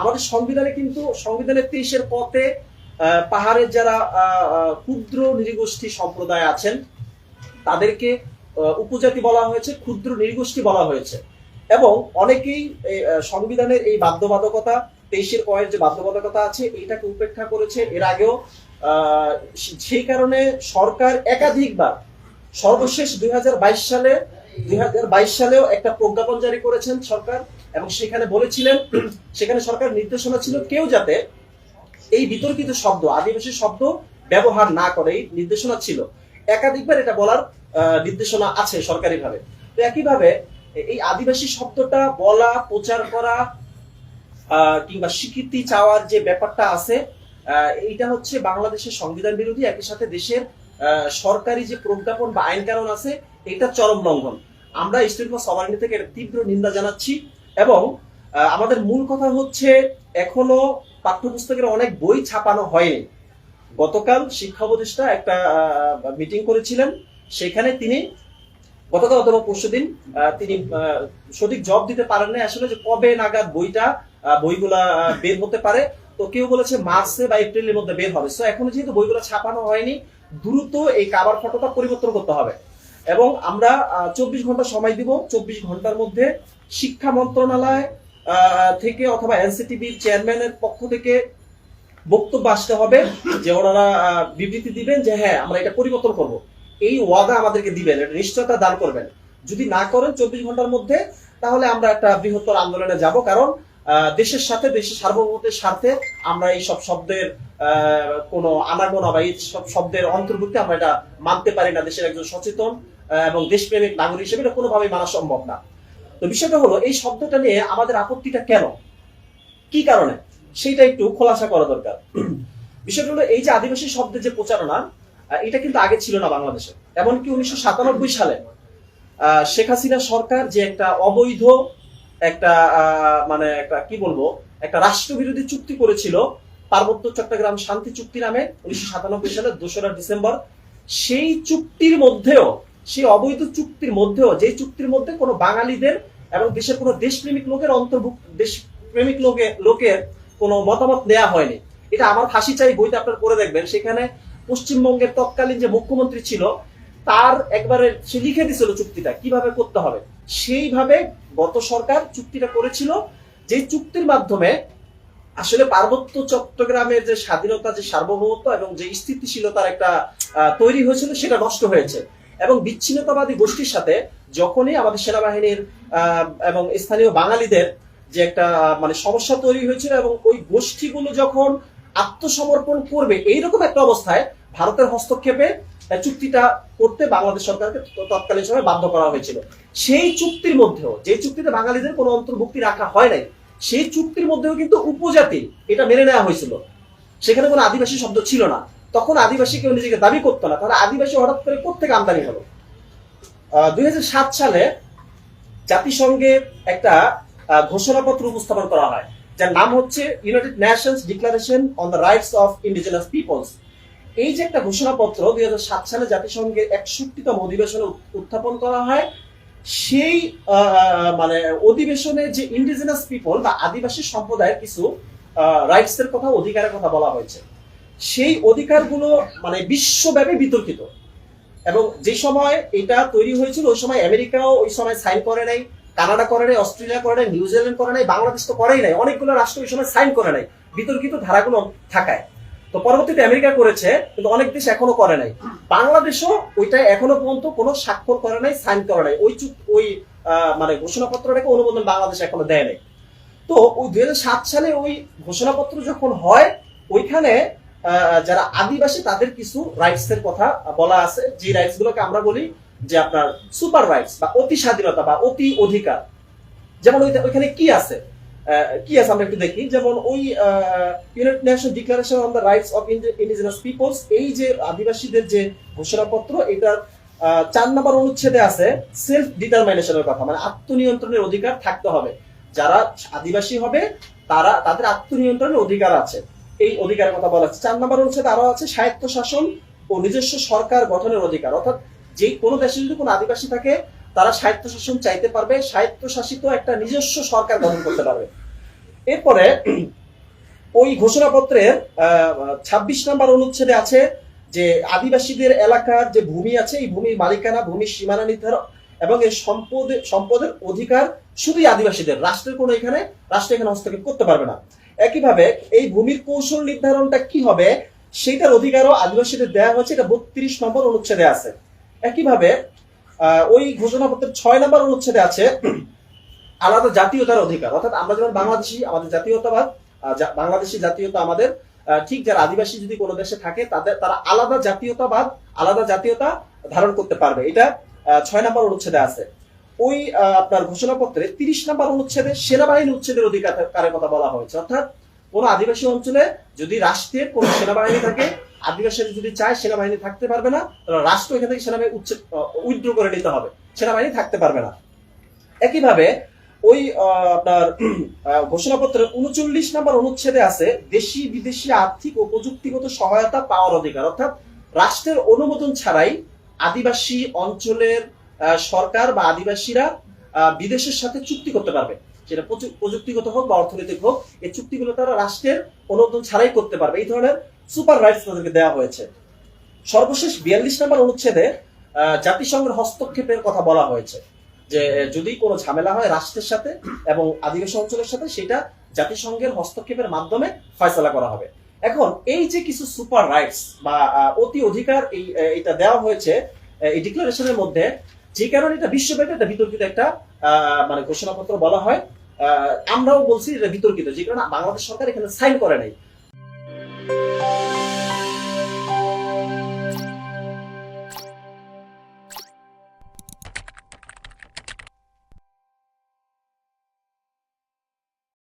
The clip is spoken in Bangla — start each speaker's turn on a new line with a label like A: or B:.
A: আমাদের সংবিধানে কিন্তু, সংবিধানের তেইশের পথে পাহাড়ের যারা ক্ষুদ্র নৃগোষ্ঠী সম্প্রদায় আছেন, তাদেরকে উপজাতি বলা হয়েছে, ক্ষুদ্র নৃগোষ্ঠী বলা হয়েছে। এবং অনেকেই সংবিধানের এই বাধ্যবাধকতা, তেইশের কয়ের যে বাধ্যবাধকতা আছে, এইটাকে উপেক্ষা করেছে। এর আগেও সেই কারণে সরকার একাধিকবার, সর্বশেষ দুই হাজার বাইশ সালে দুই সালেও একটা প্রজ্ঞাপন জারি করেছেন সরকার, এবং সেখানে বলেছিলেন, সেখানে সরকার নির্দেশনা ছিল কেউ যাতে এই বিতর্কিত শব্দ, আদিবাসী শব্দ ব্যবহার না করে, এই নির্দেশনা ছিল। একাধিকবার এটা বলার নির্দেশনা আছে সরকারিভাবে। তো একইভাবে এই আদিবাসী শব্দটা বলা, প্রচার করা কিংবা স্বীকৃতি চাওয়ার যে ব্যাপারটা আছে এইটা হচ্ছে বাংলাদেশের সংবিধান বিরোধী, একই সাথে দেশের সরকারি যে প্রজ্ঞাপন বা আইন কানুন আছে, এটা চরম লঙ্ঘন। আমরা স্টুডেন্ট ফর সমারিটি থেকে এর তীব্র নিন্দা জানাচ্ছি এবং আমাদের মূল কথা হচ্ছে, এখনও পাঠ্যপুস্তকের অনেক বই ছাপানো হয়নি। গতকাল শিক্ষা উপদেষ্টা একটা মিটিং করেছিলেন। সেখানে তিনি গতকাল অথবা পরশু দিন তিনি সঠিক জব দিতে পারেন না আসলে যে কবে নাগাদ বইটা বইগুলা বের হতে পারে। তো কেউ বলেছে মার্চে বা এপ্রিলের মধ্যে বের হবে। সো এখনও যেহেতু বইগুলো ছাপানো হয়নি দ্রুত এই কাবার ফটোটা পরিবর্তন করতে হবে। এবং আমরা চব্বিশ ঘণ্টা সময় দিব। চব্বিশ ঘণ্টার মধ্যে শিক্ষা মন্ত্রণালয় থেকে অথবা এনসিটিভির চেয়ারম্যানের পক্ষ থেকে বক্তব্য আসতে হবে যে ওনারা বিবৃতি দিবেন যে হ্যাঁ আমরা এটা পরিবর্তন করব। এই ওয়াদা আমাদেরকে দিবেন, এটা নিশ্চয়তা দান করবেন। যদি না করেন চব্বিশ ঘণ্টার মধ্যে, তাহলে আমরা একটা বৃহত্তর আন্দোলনে যাব। কারণ দেশের সাথে দেশের সার্বভৌমত্বের স্বার্থে আমরা এই সব শব্দের কোনো আনাগোনা বা এই সব শব্দের অন্তর্ভুক্তি আমরা এটা মানতে পারি না, দেশের একজন সচেতন এবং দেশপ্রেমিক নাগরিক হিসেবে এটা কোনোভাবেই মানা সম্ভব না। তো বিষয়টা হলো, এই শব্দটা নিয়ে আমাদের আপত্তিটা কেন? কি কারণে? সেইটা একটু খোলাসা করা দরকার। বিষয়টা হলো, এই যে আদিবাসী শব্দের যে প্রচারণা এটা কিন্তু আগে ছিল না বাংলাদেশে। এমনকি উনিশশো সাতানব্বই সালে শেখ হাসিনা সরকার যে একটা অবৈধ একটা মানে একটা, কি বলব? একটা রাষ্ট্রবিরোধী চুক্তি করেছিল পার্বত্য চট্টগ্রাম শান্তি চুক্তি নামে উনিশশো সাতানব্বই সালের দোসরা ডিসেম্বর। সেই চুক্তির মধ্যেও, সেই অবৈধ চুক্তির মধ্যেও, যে চুক্তির মধ্যে কোনো বাঙালিদের এবং দেশের কোনো দেশপ্রেমিক লোকের অন্তর্ভুক্ত, দেশপ্রেমিক লোকে, লোকের কোনো মতামত নেওয়া হয়নি। এটা আমার ফাঁসি চাই বইতে আপনার করে দেখবেন। সেখানে পশ্চিমবঙ্গের তৎকালীন যে মুখ্যমন্ত্রী ছিল, তার একবারে সে লিখে দিছিল চুক্তিটা, কীভাবে করতে হবে। সেইভাবে গত সরকার চুক্তিটা করেছিল যে চুক্তির মাধ্যমে আসলে পার্বত্য চট্টগ্রামের যে স্বাধীনতা, যে সার্বভৌমত্ব এবং যে স্থিতিশীলতার একটা তৈরি হয়েছিল সেটা নষ্ট হয়েছে। এবং বিচ্ছিন্নতাবাদী গোষ্ঠীর সাথে যখনই আমাদের সেনাবাহিনীর এবং স্থানীয় বাঙালিদের যে একটা মানে সমস্যা তৈরি হয়েছিল এবং ওই গোষ্ঠীগুলো যখন আত্মসমর্পণ করবে, এইরকম একটা অবস্থায় ভারতের হস্তক্ষেপে চুক্তিটা করতে বাংলাদেশ সরকারকে তৎকালীন সময় বাধ্য করা হয়েছিল। সেই চুক্তির মধ্যেও, যে চুক্তিতে বাঙালিদের কোনো অন্তর্ভুক্তি রাখা হয় নাই, সেই চুক্তির মধ্যেও কিন্তু উপজাতি এটা মেনে নেওয়া হয়েছিল। সেখানে কোনো আদিবাসী শব্দ ছিল না। তখন আদিবাসী কেউ নিজেকে দাবি করতো না, তাহলে আদিবাসী হঠাৎ করে কোথেকে আমদানি হলো? দুই সাত সালে জাতিসংঘে একটা ঘোষণাপত্র উপস্থাপন করা হয়, যার নাম হচ্ছে United Nations declaration on the rights of indigenous peoples এই যে একটা ঘোষণাপত্র দুই সাত সালে জাতিসংঘের একষট্টিতম অধিবেশনে উত্থাপন করা হয়, সেই মানে অধিবেশনে যে ইন্ডিজিনাস পিপল বা আদিবাসী সম্প্রদায়ের কিছু রাইটস এর কথা, অধিকারের কথা বলা হয়েছে, সেই অধিকারগুলো মানে বিশ্বব্যাপী বিতর্কিত। এবং যে সময় এটা তৈরি হয়েছিল, ওই সময় আমেরিকাও ওই সময় সাইন করে নাই, কানাডা করে নাই, অস্ট্রেলিয়া করে নাই, নিউজিল্যান্ড করে নাই, বাংলাদেশ তো করেই নাই, অনেকগুলো রাষ্ট্র ওই সময় সাইন করে নাই। বিতর্কিত ধারাগুলো থাকায়। তো পরবর্তীতে আমেরিকা করেছে, কিন্তু অনেক দেশ এখনও করে নাই। বাংলাদেশও ওইটা এখনও পর্যন্ত কোনো স্বাক্ষর করে নাই, সাইন করে নাই। ওই চুক ওই মানে ঘোষণাপত্রটাকে অনুমোদন বাংলাদেশ এখনও দেয় নাই। তো ওই দুই সালে ওই ঘোষণাপত্র যখন হয়, ওইখানে যারা আদিবাসী তাদের কিছু রাইটস এর কথা বলা আছে। যে রাইটস গুলোকে আমরা বলি যে আপনার সুপার রাইটস বা অতি স্বাধীনতা বা অতি অধিকার। যেমন ওইখানে কি আছে? কি আছে আমরা একটু দেখি। যেমন ওই United Nation declaration on the rights of indigenous peoples এই যে আদিবাসীদের যে ঘোষণাপত্র আহ, চার নম্বর অনুচ্ছেদে আছে সেলফ ডিটারমিনেশনের কথা মানে আত্মনিয়ন্ত্রণের অধিকার থাকতে হবে। যারা আদিবাসী হবে তারা তাদের আত্মনিয়ন্ত্রণের অধিকার আছে। এই অধিকারের কথা বলা আছে চার নম্বর অনুচ্ছেদে আরও আছে স্বায়ত্ত শাসন ও নিজস্ব সরকার গঠনের অধিকার। অর্থাৎ যে কোনো দেশে যদি কোনো আদিবাসী থাকে তারা স্বায়ত্ত শাসন চাইতে পারবে স্বায়ত্ত শাসিত একটা নিজস্ব সরকার গঠন করতে পারবে। এরপরে ওই ঘোষণাপত্রের ছাব্বিশ নম্বর অনুচ্ছেদে আছে যে আদিবাসীদের এলাকার যে ভূমি আছে, এই ভূমির মালিকানা, ভূমির সীমানা নির্ধারণ এবং এই সম্পদ, সম্পদের অধিকার শুধুই আদিবাসীদের, রাষ্ট্রের কোনো এখানে, রাষ্ট্র এখানে হস্তক্ষেপ করতে পারবে না। একইভাবে এই ভূমির কৌশল নির্ধারণটা কি হবে, সেইটার অধিকারও আদিবাসীদের দেওয়া হয়েছে, এটা বত্রিশ নম্বর অনুচ্ছেদে আছে। একইভাবে ওই ঘোষণাপত্রের ছয় নম্বর অনুচ্ছেদে আছে, আলাদা জাতীয়তার অধিকার। অর্থাৎ আমরা যেমন বাংলাদেশি, আমাদের জাতীয়তাবাদ বাংলাদেশি জাতীয়তা আমাদের ঠিক যারা আদিবাসী যদি কোনো দেশে থাকে, তাদের, তারা আলাদা জাতীয়তাবাদ, আলাদা জাতীয়তা ধারণ করতে পারবে। এটা ছয় নম্বর অনুচ্ছেদে আছে। ওই আপনার ঘোষণাপত্রে তিরিশ নম্বর অনুচ্ছেদে সেনাবাহিনী উচ্ছেদের অধিকারের কথা বলা হয়েছে। অর্থাৎ কোন আদিবাসী অঞ্চলে যদি রাষ্ট্রের কোন সেনাবাহিনী থাকে আদিবাসীরা যদি চায়, সেনাবাহিনী থাকতে পারবে না। রাষ্ট্র এখান থেকে সেনাবাহিনী উইথড্র করে নিতে হবে। সেনাবাহিনী থাকতে পারবে না। একইভাবে ওই আপনার ঘোষণাপত্রের উনচল্লিশ নম্বর অনুচ্ছেদে আছে, দেশি, বিদেশি আর্থিক ও প্রযুক্তিগত সহায়তা পাওয়ার অধিকার। অর্থাৎ রাষ্ট্রের অনুমোদন ছাড়াই আদিবাসী অঞ্চলের সরকার বা আদিবাসীরা বিদেশের সাথে চুক্তি করতে পারবে। সেটা প্রযুক্তিগত হোক বা অর্থনৈতিক হোক, এই চুক্তিগুলো তারা রাষ্ট্রের অনুমোদন ছাড়াই করতে পারবে। এই ধরনের সুপার রাইটস তাদেরকে দেওয়া হয়েছে। সর্বশেষ বিয়াল্লিশ নম্বর অনুচ্ছেদে জাতিসংঘের হস্তক্ষেপের কথা বলা হয়েছে যে যদি কোনো ঝামেলা হয় রাষ্ট্রের সাথে এবং আদিবাসী অঞ্চলের সাথে, সেটা জাতিসংঘের হস্তক্ষেপের মাধ্যমে ফয়সলা করা হবে। এখন, এই যে কিছু সুপার রাইটস বা অতি অধিকার এই এটা দেওয়া হয়েছে এই ডিক্লারেশনের মধ্যে, যে কারণে এটা বিশ্বব্যাপী একটা বিতর্কিত একটা মানে ঘোষণাপত্র বলা হয় আমরাও বলছি এটা বিতর্কিত যে কারণে বাংলাদেশ সরকার এখানে সাইন করে নাই।